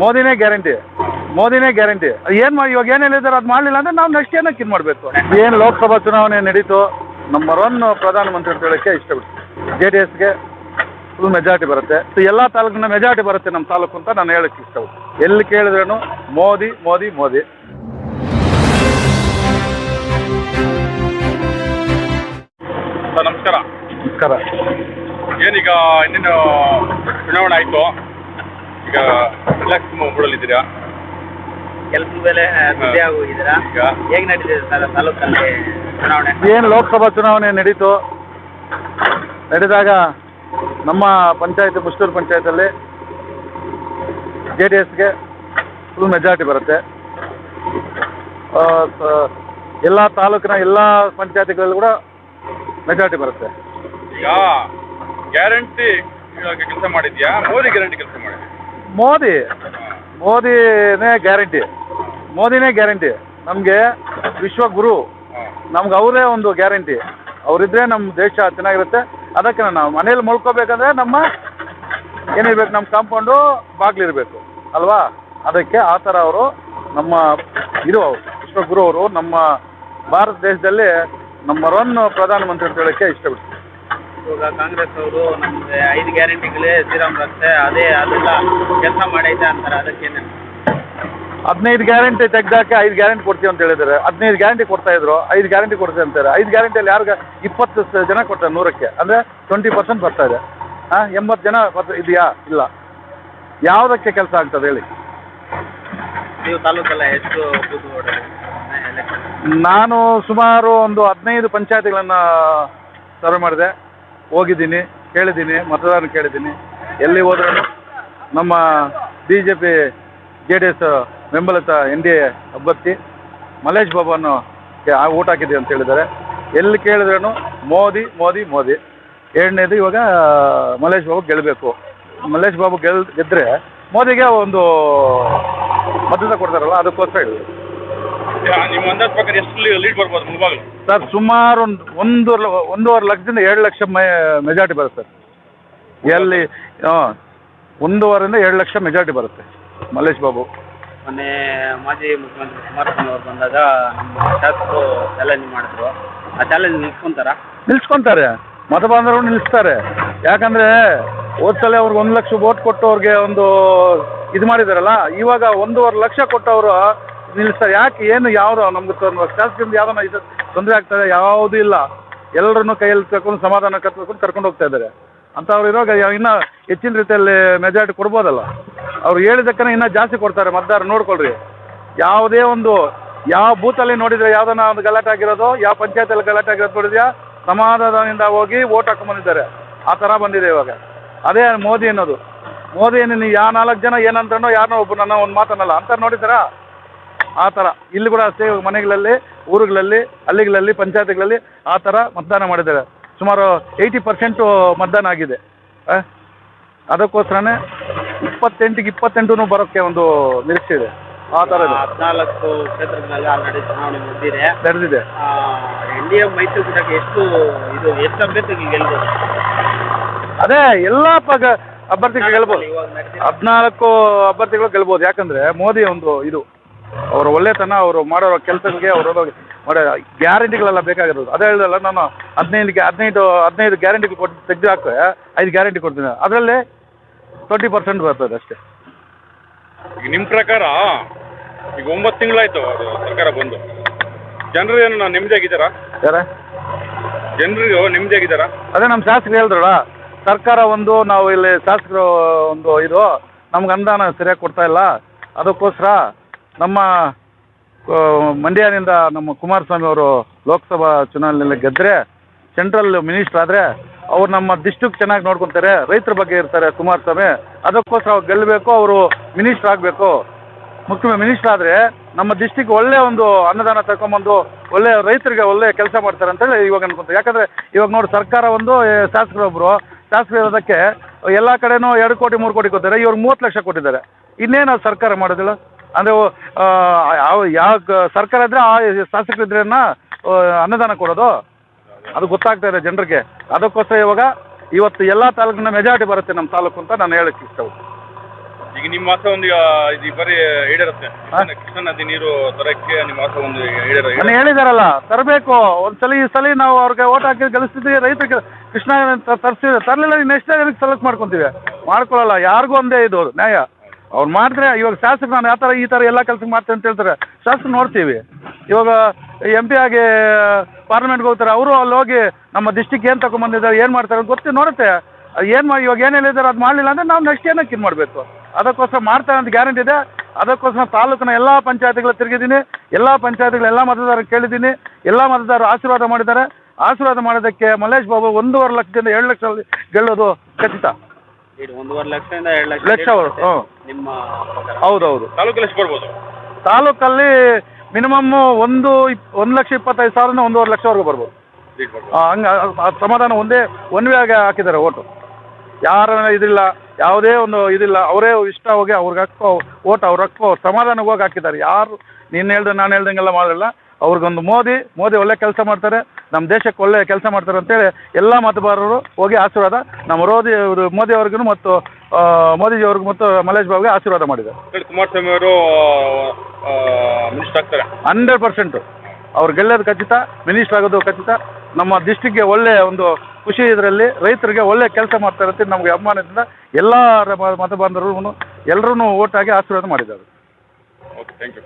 ಮೋದಿನೇ guarantee. ಮೋದಿನೇ guarantee. ಏನು ಮಾಡಿ ಇವಾಗ ಏನು ಹೇಳಿದಾರೆ ಅದು ಮಾಡಲಿಲ್ಲ ಅಂದರೆ ನಾವು ನೆಕ್ಸ್ಟ್ ಏನಕ್ಕೆ ಇದು ಮಾಡಬೇಕು? ಏನು ಲೋಕಸಭಾ ಚುನಾವಣೆ ನಡೀತು ನಂಬರ್ ಒನ್ ಪ್ರಧಾನಮಂತ್ರಿ ಅಂತ ಹೇಳೋಕ್ಕೆ ಇಷ್ಟಪಡ್ತೀನಿ. ಜೆ ಡಿ ಎಸ್ಗೆ ಫುಲ್ ಮೆಜಾರಿಟಿ ಬರುತ್ತೆ. ಸೊ ಎಲ್ಲ ತಾಲೂಕಿನ ಮೆಜಾರಿಟಿ ಬರುತ್ತೆ ನಮ್ಮ ತಾಲೂಕು ಅಂತ ನಾನು ಹೇಳಕ್ಕೆ ಇಷ್ಟಪಡ್ತೀನಿ. ಎಲ್ಲಿ ಕೇಳಿದ್ರೂ ಮೋದಿ ಮೋದಿ ಮೋದಿ. ನಮಸ್ಕಾರ. ನಮಸ್ಕಾರ. ಏನೀಗ ಇನ್ನೇನು ಚುನಾವಣೆ ಆಯಿತು? ಈಗ ರಿಲ್ಯಾಕ್ಸ್ ಮೂಡಲ್ಲಿದ್ದೀರಾ ಕೆಲಸದ ಮೇಲೆ ಸುದ್ದಿ ಈಗ? ಹೇಗೆ ನಡೀತಿದೆ ಸರ್ ತಾಲೂಕಲ್ಲಿ ಚುನಾವಣೆ? ಏನು ಲೋಕಸಭಾ ಚುನಾವಣೆ ನಡೀತು? ನಡೆದಾಗ ನಮ್ಮ ಪಂಚಾಯತ್ ಮುಷ್ಟೂರು ಪಂಚಾಯತಲ್ಲಿ ಜೆ ಡಿ ಎಸ್ಗೆ ಫುಲ್ ಮೆಜಾರಿಟಿ ಬರುತ್ತೆ. ಆ, ಸ- ಎಲ್ಲ ತಾಲೂಕಿನ ಎಲ್ಲ ಪಂಚಾಯತ್ಗಳಲ್ಲಿ ಕೂಡ ಮೆಜಾರಿಟಿ ಬರುತ್ತೆ. ಈಗ ಗ್ಯಾರಂಟಿ ಕೆಲಸ ಮಾಡಿದ್ಯಾ? ಮೋದಿ ಗ್ಯಾರಂಟಿ ಕೆಲಸ ಮಾಡಿದ್ಯಾ? ಮೋದಿ, ಮೋದಿನೇ ಗ್ಯಾರಂಟಿ ಮೋದಿನೇ ಗ್ಯಾರಂಟಿ. ನಮಗೆ ವಿಶ್ವ ಗುರು, ನಮ್ಗೆ ಅವರೇ ಒಂದು ಗ್ಯಾರಂಟಿ. ಅವರಿದ್ರೆ ನಮ್ಮ ದೇಶ ಚೆನ್ನಾಗಿರುತ್ತೆ. ಅದಕ್ಕೆ ನಾವು ಮನೇಲಿ ಮಲ್ಕೋಬೇಕಂದ್ರೆ ನಮ್ಮ ಏನಿರ್ಬೇಕು, ನಮ್ಮ ಕಾಂಪೌಂಡು ಬಾಗಿಲಿರಬೇಕು. ಅಲ್ವಾ? ಅದಕ್ಕೆ ಆ ಥರ ಅವರು ನಮ್ಮ ಇದು ವಿಶ್ವಗುರು ಅವರು ನಮ್ಮ ಭಾರತ ದೇಶದಲ್ಲಿ ನಂಬರ್ ಒನ್ ಪ್ರಧಾನಮಂತ್ರಿ ಅಂತ ಹೇಳೋಕ್ಕೆ ಇಷ್ಟಪಡ್ತೀನಿ. ಇವಾಗ ಕಾಂಗ್ರೆಸ್ ಅವರು ನಮಗೆ ಐದು ಗ್ಯಾರಂಟಿಗಳೇ ಶ್ರೀರಾಮ್ ರಸ್ತೆ ಅದೇ ಅದೆಲ್ಲ ಕೆಲಸ ಮಾಡೈತೆ ಅಂತಾರೆ. ಅದಕ್ಕೇನೆ ಹದಿನೈದು ಗ್ಯಾರಂಟಿ ತೆಗ್ದಾಕೆ ಐದು ಗ್ಯಾರಂಟಿ ಕೊಡ್ತೀವಿ ಅಂತ ಹೇಳಿದ್ದಾರೆ. ಹದಿನೈದು ಗ್ಯಾರಂಟಿ ಕೊಡ್ತಾ ಇದ್ರು ಐದು ಗ್ಯಾರಂಟಿ ಕೊಡ್ತೀವಿ ಅಂತಾರೆ. ಐದು ಗ್ಯಾರಂಟಿಯಲ್ಲಿ ಯಾರಿಗೆ ಇಪ್ಪತ್ತು ಸ- ಜನ ಕೊಡ್ತಾರೆ ನೂರಕ್ಕೆ ಅಂದರೆ ಟ್ವೆಂಟಿ ಪರ್ಸೆಂಟ್ ಬರ್ತಾ ಇದೆ. ಹಾಂ ಎಂಬತ್ತು ಜನ ಬರ್ತಾ ಇದೆಯಾ? ಇಲ್ಲ. ಯಾವುದಕ್ಕೆ ಕೆಲಸ ಆಗ್ತದೆ ಹೇಳಿ. ನೀವು ತಾಲೂಕಲ್ಲ ಎಷ್ಟು ಬೂತ್ ಓಡಾಡಿ ಎಲೆಕ್ಷನ್ ನಾನು ಸುಮಾರು ಒಂದು ಹದಿನೈದು ಪಂಚಾಯತಿಗಳನ್ನು ಸರ್ವೆ ಮಾಡಿದೆ. ಹೋಗಿದ್ದೀನಿ, ಕೇಳಿದ್ದೀನಿ ಮತದಾನ ಕೇಳಿದ್ದೀನಿ. ಎಲ್ಲಿ ಹೋದ್ರೂ ನಮ್ಮ B J P J D S ಬೆಂಬಲಿತ ಎನ್ ಡಿ ಎ ಅಭ್ಯರ್ಥಿ ಮಲೇಶ್ ಬಾಬಾನು ಊಟ ಹಾಕಿದ್ದೀವಿ ಅಂತ ಹೇಳಿದ್ದಾರೆ. ಎಲ್ಲಿ ಕೇಳಿದ್ರೂ ಮೋದಿ ಮೋದಿ ಮೋದಿ. ಎರಡನೇದು ಇವಾಗ ಮಲೇಶ್ ಬಾಬು ಗೆಲ್ಲಬೇಕು. ಮಲೇಶ್ ಬಾಬು ಗೆಲ್ ಗೆದ್ದರೆ ಮೋದಿಗೆ ಒಂದು ಮತದ ಕೊಡ್ತಾರಲ್ಲ, ಅದಕ್ಕೋಸ್ಕರ ಹೇಳಿದ್ರು. ನಿಮ್ಮ ಅಂದಾಜು ಪ್ರಕಾರ ಎಷ್ಟು ಲೀಡ್ ಬರ್ಬೋದು ಮುಳುಬಾಗಿಲು ಸರ್ ಸುಮಾರು ಒಂದು ಒಂದು ಲ- ಒಂದೂವರೆ ಲಕ್ಷದಿಂದ ಎರಡು ಲಕ್ಷ ಮೆ ಮೆಜಾರಿಟಿ ಬರುತ್ತೆ ಸರ್. ಎಲ್ಲಿ ಹಾಂ ಒಂದೂವರೆಯಿಂದ ಎರಡು ಲಕ್ಷ ಮೆಜಾರಿಟಿ ಬರುತ್ತೆ ಮಲ್ಲೇಶ್ ಬಾಬು. ಮೊನ್ನೆ ಮಾಜಿ ಮುಖ್ಯಮಂತ್ರಿ ಕುಮಾರಸ್ವಾಮಿ ಅವರು ಬಂದಾಗ ನಮ್ಮ ಶಾಸಕರು ಚಾಲೆಂಜ್ ಮಾಡಿದ್ರು. ಆ ಚಾಲೆಂಜ್ ನಿಲ್ಸ್ಕೊಂತಾರ? ನಿಲ್ಸ್ಕೊಂತಾರೆ. ಮತ ಬಾಂಧವರು ನಿಲ್ಲಿಸ್ತಾರೆ ಯಾಕಂದರೆ ಹೋದ್ಸಲ ಅವ್ರಿಗೆ ಒಂದು ಲಕ್ಷ ವೋಟ್ ಕೊಟ್ಟು ಅವ್ರಿಗೆ ಒಂದು ಇದು ಮಾಡಿದಾರಲ್ಲ ಇವಾಗ ಒಂದೂವರೆ ಲಕ್ಷ ನಿಲ್ಲಿಸ್ತಾರೆ ಯಾಕೆ, ಏನು ಯಾವುದು? ನಮ್ಗೆ ಶಾಸಕರಿಂದ ಯಾವ್ದನ್ನ ಇದು ತೊಂದರೆ ಆಗ್ತದೆ, ಯಾವುದು ಇಲ್ಲ. ಎಲ್ಲರನ್ನು ಕೈಯಲ್ಲಿ ತಕೊಂಡು ಸಮಾಧಾನ ಕತ್ಕೊಂಡು ಕರ್ಕೊಂಡು ಹೋಗ್ತಾ ಇದ್ದಾರೆ. ಅಂಥವ್ರು ಇರುವಾಗ ಇರೋ ಇನ್ನೂ ಹೆಚ್ಚಿನ ರೀತಿಯಲ್ಲಿ ಮೆಜಾರಿಟಿ ಕೊಡ್ಬೋದಲ್ಲ. ಅವ್ರು ಹೇಳಿದಕ್ಕನೇ ಇನ್ನೂ ಜಾಸ್ತಿ ಕೊಡ್ತಾರೆ, ಮತದಾರ ನೋಡ್ಕೊಳ್ರಿ. ಯಾವುದೇ ಒಂದು, ಯಾವ ಬೂತಲ್ಲಿ ನೋಡಿದ್ರೆ ಯಾವ್ದನ್ನ ಒಂದು ಗಲಾಟೆ ಆಗಿರೋದು, ಯಾವ ಪಂಚಾಯತಲ್ಲಿ ಗಲಾಟೆ ಆಗಿರೋದು ನೋಡಿದ್ಯಾ? ಸಮಾಧಾನದಿಂದ ಹೋಗಿ ಓಟ್ ಹಾಕೊಂಡ್ ಬಂದಿದ್ದಾರೆ ಆ ಥರ ಬಂದಿದೆ ಇವಾಗ. ಅದೇ ಮೋದಿ ಅನ್ನೋದು. ಮೋದಿ ಏನು ಯಾವ ನಾಲ್ಕು ಜನ ಏನಂತಾನೋ ಯಾರನ್ನೋ ಒಬ್ಬ ನನ್ನ ಒಂದು ಮಾತನ್ನಲ್ಲ. ಅಂತ ನೋಡಿದ್ದಾರಾ? ಆ ಥರ ಇಲ್ಲಿ ಕೂಡ ಅಷ್ಟೇ ಮನೆಗಳಲ್ಲಿ ಊರುಗಳಲ್ಲಿ ಹಳ್ಳಿಗಳಲ್ಲಿ ಪಂಚಾಯತ್ಗಳಲ್ಲಿ ಆ ಥರ ಮತದಾನ ಮಾಡಿದ್ದಾರೆ. ಸುಮಾರು ಏಯ್ಟಿ ಪರ್ಸೆಂಟು ಮತದಾನ ಆಗಿದೆ? ಅದಕ್ಕೋಸ್ಕರನೇ ಇಪ್ಪತ್ತೆಂಟಿಗೆ ಇಪ್ಪತ್ತೆಂಟು ಬರೋಕ್ಕೆ ಒಂದು ನಿರೀಕ್ಷೆ ಇದೆ. ಆ ಥರ ಇದೆ. ಹದಿನಾಲ್ಕು ಕ್ಷೇತ್ರಗಳಲ್ಲಿ ಆಲ್ರೆಡಿ ಚುನಾವಣೆ ಮುಗಿದಿದೆ ನಡೆದಿದೆ. ಎನ್ ಡಿ ಎ ಮೈತ್ರಿಕೂಟಕ್ಕೆ ಎಷ್ಟು ಇದು ಎಷ್ಟು ಅಭ್ಯರ್ಥಿಗಳು ಗೆಲ್ಬೋದು? ಅದೇ ಎಲ್ಲ ಪಗ ಅಭ್ಯರ್ಥಿಗಳು ಗೆಲ್ಬೋದು. ಹದಿನಾಲ್ಕು ಅಭ್ಯರ್ಥಿಗಳು ಗೆಲ್ಬೋದು. ಯಾಕಂದ್ರೆ ಮೋದಿ ಒಂದು ಇದು. ಅವರ ಒಳ್ಳೆತನ ಅವರು ಮಾಡೋ ಕೆಲಸಗಳಿಗೆ ಅವರು ಮಾಡೋ ಗ್ಯಾರಂಟಿಗಳೆಲ್ಲ ಬೇಕಾಗಿರೋದು. ಅದೇ ಹೇಳಿದಲ್ಲ ನಾನು ಹದಿನೈದು ಹದಿನೈದು ಹದಿನೈದು ಗ್ಯಾರಂಟಿ ಕೊಟ್ಟು ತೆಗೆದು ಹಾಕಿ ಐದು ಗ್ಯಾರಂಟಿ ಕೊಡ್ತೀನಿ. ಅದರಲ್ಲಿ ಟ್ವೆಂಟಿ ಪರ್ಸೆಂಟ್ ಬರ್ತದೆ ಅಷ್ಟೇ. ಈಗ ನಿಮ್ಮ ಪ್ರಕಾರ ಈಗ ಒಂಬತ್ತು ತಿಂಗಳಾಯ್ತು ಅದು ಸರ್ಕಾರ ಬಂದು. ಜನರು ಏನು ನೆಮ್ಮದಿಯಾಗಿದ್ದಾರಾ ಯಾರ? ಜನರಿಗೂ ನೆಮ್ಮದಿಯಾಗಿದ್ದಾರಾ ಅದೇ ನಮ್ಮ ಶಾಸಕರು ಹೇಳಿದ್ರಲ್ಲ ಸರ್ಕಾರ ಒಂದು ನಾವು ಇಲ್ಲಿ ಶಾಸಕರು ಒಂದು ಇದು ನಮ್ಗೆ ಅನುದಾನ ಸರಿಯಾಗಿ ಕೊಡ್ತಾ ಇಲ್ಲ. ಅದಕ್ಕೋಸ್ಕರ ನಮ್ಮ ಮಂಡ್ಯದಿಂದ ನಮ್ಮ ಕುಮಾರಸ್ವಾಮಿ ಅವರು ಲೋಕಸಭಾ ಚುನಾವಣೆಯಲ್ಲಿ ಗೆದ್ದರೆ ಸೆಂಟ್ರಲ್ ಮಿನಿಸ್ಟರ್ ಆದರೆ ಅವ್ರು ನಮ್ಮ ಡಿಸ್ಟ್ರಿಕ್ಟ್ ಚೆನ್ನಾಗಿ ನೋಡ್ಕೊತಾರೆ, ರೈತರ ಬಗ್ಗೆ ಇರ್ತಾರೆ ಕುಮಾರಸ್ವಾಮಿ. ಅದಕ್ಕೋಸ್ಕರ ಅವ್ರು ಗೆಲ್ಲಬೇಕು, ಅವರು ಮಿನಿಸ್ಟರ್ ಆಗಬೇಕು. ಮುಖ್ಯ ಮಿನಿಸ್ಟರ್ ಆದರೆ ನಮ್ಮ ಡಿಸ್ಟಿಕ್ ಒಳ್ಳೆ ಒಂದು ಅನ್ನದಾನ ತಗೊಂಬಂದು, ಒಳ್ಳೆ ರೈತರಿಗೆ ಒಳ್ಳೆ ಕೆಲಸ ಮಾಡ್ತಾರೆ ಅಂತೇಳಿ ಇವಾಗ ಅನ್ಕೊಂತಾರೆ. ಯಾಕಂದರೆ ಇವಾಗ ನೋಡಿ ಸರ್ಕಾರ ಒಂದು ಶಾಸಕರೊಬ್ಬರು ಶಾಸಕರು ಇರೋದಕ್ಕೆ ಎಲ್ಲ ಕಡೆನೂ ಎರಡು ಕೋಟಿ, ಮೂರು ಕೋಟಿ ಕೊಡ್ತಾರೆ ಇವ್ರು ಮೂವತ್ತು ಲಕ್ಷ ಕೊಟ್ಟಿದ್ದಾರೆ. ಇನ್ನೇನು ಸರ್ಕಾರ ಮಾಡೋದಿಲ್ಲ? ಅಂದರೆ ಯಾವ ಯಾವ ಸರ್ಕಾರ ಇದ್ದರೆ ಆ ಶಾಸಕರಿದ್ರೇನ ಅನ್ನದಾನ ಕೊಡೋದು? ಅದು ಗೊತ್ತಾಗ್ತಾ ಇದೆ ಜನರಿಗೆ. ಅದಕ್ಕೋಸ್ಕರ ಇವಾಗ ಇವತ್ತು ಎಲ್ಲ ತಾಲೂಕಿನ ಮೆಜಾರಿಟಿ ಬರುತ್ತೆ ನಮ್ಮ ತಾಲೂಕು ಅಂತ ನಾನು ಹೇಳಕ್ಕೆ ಇಷ್ಟವು ಈಗ ನಿಮ್ಮ ಮಾಸ ಒಂದು ಇದು ಬರೀ ಈಡೇರುತ್ತೆ. ಕೃಷ್ಣ- ನದಿ ನೀರು ತರಕ್ಕೆ ನಿಮ್ಮ ಮಾಸ ಒಂದು ಈಡೇರ ನಾನು ಹೇಳಿದಾರಲ್ಲ ತರಬೇಕು. ಒಂದ್ಸಲ ಈ ಸಲ ನಾವು ಅವ್ರಿಗೆ ಓಟ್ ಹಾಕಿ ಗೆಲ್ಲಿಸ್ತಿದ್ವಿ ರೈತರಿಗೆ ಕೃಷ್ಣ ತರಿಸಿದ್ರೆ ತರಲಿಲ್ಲ ನೆಕ್ಸ್ಟ್ ಸೆಲೆಕ್ಟ್ ಮಾಡ್ಕೊತೀವಿ. ಮಾಡ್ಕೊಳ್ಳಲ್ಲ ಯಾರಿಗೂ ಒಂದೇ ಇದು ನ್ಯಾಯ. ಅವ್ರು ಮಾಡಿದ್ರೆ, ಇವಾಗ ಶಾಸಕ ನಾನು ಯಾವ ಥರ ಈ ಥರ ಎಲ್ಲ ಕೆಲಸ ಮಾಡ್ತೇನೆ ಅಂತ ಹೇಳ್ತಾರೆ. ಶಾಸಕ ನೋಡ್ತೀವಿ. ಇವಾಗ ಎಂ ಪಿ ಆಗಿ ಪಾರ್ಲಿಮೆಂಟ್ಗೆ ಹೋಗ್ತಾರೆ, ಅವರು ಅಲ್ಲಿ ಹೋಗಿ ನಮ್ಮ ಡಿಸ್ಟಿಕ್ ಏನು ತಗೊಂಬಂದಿದ್ದಾರೆ ಏನು ಮಾಡ್ತಾರೆ ಅಂತ ಗೊತ್ತಿ ನೋಡುತ್ತೆ. ಏನು ಮಾಡಿ ಇವಾಗ ಏನು ಹೇಳಿದ್ದಾರೆ ಅದು ಮಾಡಲಿಲ್ಲ ಅಂದರೆ ನಾವು ನೆಕ್ಸ್ಟ್ ಏನಕ್ಕೆ ಇದು ಮಾಡಬೇಕು? ಅದಕ್ಕೋಸ್ಕರ ಮಾಡ್ತಾರೆ ಅಂತ ಗ್ಯಾರಂಟಿ ಇದೆ. ಅದಕ್ಕೋಸ್ಕರ ತಾಲೂಕಿನ ಎಲ್ಲ ಪಂಚಾಯತ್ಗಳು ತಿರುಗಿದ್ದೀನಿ. ಎಲ್ಲ ಪಂಚಾಯತ್ಗಳು ಎಲ್ಲ ಮತದಾರರು ಕೇಳಿದ್ದೀನಿ. ಎಲ್ಲ ಮತದಾರರು ಆಶೀರ್ವಾದ ಮಾಡಿದ್ದಾರೆ. ಆಶೀರ್ವಾದ ಮಾಡೋದಕ್ಕೆ ಮಲ್ಲೇಶ್ ಬಾಬು ಒಂದೂವರೆ ಲಕ್ಷದಿಂದ ಎರಡು ಲಕ್ಷ ಗೆಲ್ಲೋದು ಖಚಿತ. ಒಂದೂವರೆ ಲಕ್ಷದಿಂದ ಎರಡು ಲಕ್ಷ ಲಕ್ಷ ಅವರು ಹ್ಞೂ ನಿಮ್ಮ ಪ್ರಕಾರ. ಹೌದೌದು. ತಾಲೂಕಲ್ಲಿ ಎಷ್ಟು ಬರ್ಬೋದು ತಾಲೂಕಲ್ಲಿ ಮಿನಿಮಮ್ ಒಂದು ಇಪ್ ಒಂದು ಲಕ್ಷ ಇಪ್ಪತ್ತೈದು ಸಾವಿರದಿಂದ ಒಂದೂವರೆ ಲಕ್ಷವರೆಗೂ ಬರ್ಬೋದು. ಲೀಡ್ ಬರ್ಬೋದು. ಹಂಗೆ ಸಮಾಧಾನ ಒಂದೇ ಒನ್ ವೇ ಆಗಿ ಹಾಕಿದ್ದಾರೆ ಓಟು. ಯಾರ ಇದಿಲ್ಲ ಯಾವುದೇ ಒಂದು ಇದಿಲ್ಲ ಅವರೇ ಇಷ್ಟ ಹೋಗಿ ಅವ್ರಿಗೆ ಹಾಕೋ ಓಟ್ ಅವ್ರು ಹಾಕೋ ಸಮಾಧಾನಕ್ಕೆ ಹೋಗಿ ಹಾಕಿದ್ದಾರೆ. ಯಾರು ನೀನು ಹೇಳ್ದೆ ನಾನು ಹೇಳ್ದಂಗೆಲ್ಲ ಮಾಡಲ್ಲ. ಅವ್ರಿಗೊಂದು ಮೋದಿ ಮೋದಿ ಒಳ್ಳೆ ಕೆಲಸ ಮಾಡ್ತಾರೆ. ನಮ್ಮ ದೇಶಕ್ಕೆ ಒಳ್ಳೆ ಕೆಲಸ ಮಾಡ್ತಾರೆ ಅಂತೇಳಿ ಎಲ್ಲ ಮತದಾರರು ಹೋಗಿ ಆಶೀರ್ವಾದ ನಮ್ಮ ರೋದಿ ಇವ್ರು ಮೋದಿ ಅವ್ರಿಗೂ ಮತ್ತು ಮೋದಿಜಿ ಅವ್ರಿಗೂ ಮತ್ತು ಮಲ್ಲೇಶ್ ಬಾಬುಗೆ ಆಶೀರ್ವಾದ ಮಾಡಿದ್ದಾರೆ. ಹೇಳಿ ಕುಮಾರಸ್ವಾಮಿ ಅವರು ಮಿನಿಸ್ಟರ್ ಆಗ್ತಾರೆ. Hundred percent. ಅವ್ರು ಗೆಲ್ಲೋದು ಖಚಿತ ಮಿನಿಸ್ಟರ್ ಆಗೋದು ಖಚಿತ. ನಮ್ಮ ಡಿಸ್ಟಿಕ್ಗೆ ಒಳ್ಳೆಯ ಒಂದು ಖುಷಿ ಇದರಲ್ಲಿ ರೈತರಿಗೆ ಒಳ್ಳೆ ಕೆಲಸ ಮಾಡ್ತಾರೆ ಅಂತ ನಮಗೆ ಅಭಿಮಾನದಿಂದ ಎಲ್ಲ ಮತ ಬಾಂಧವರು ಎಲ್ಲರೂ ಓಟ್ ಹಾಕಿ ಆಶೀರ್ವಾದ ಮಾಡಿದ್ದಾರೆ. Okay thank you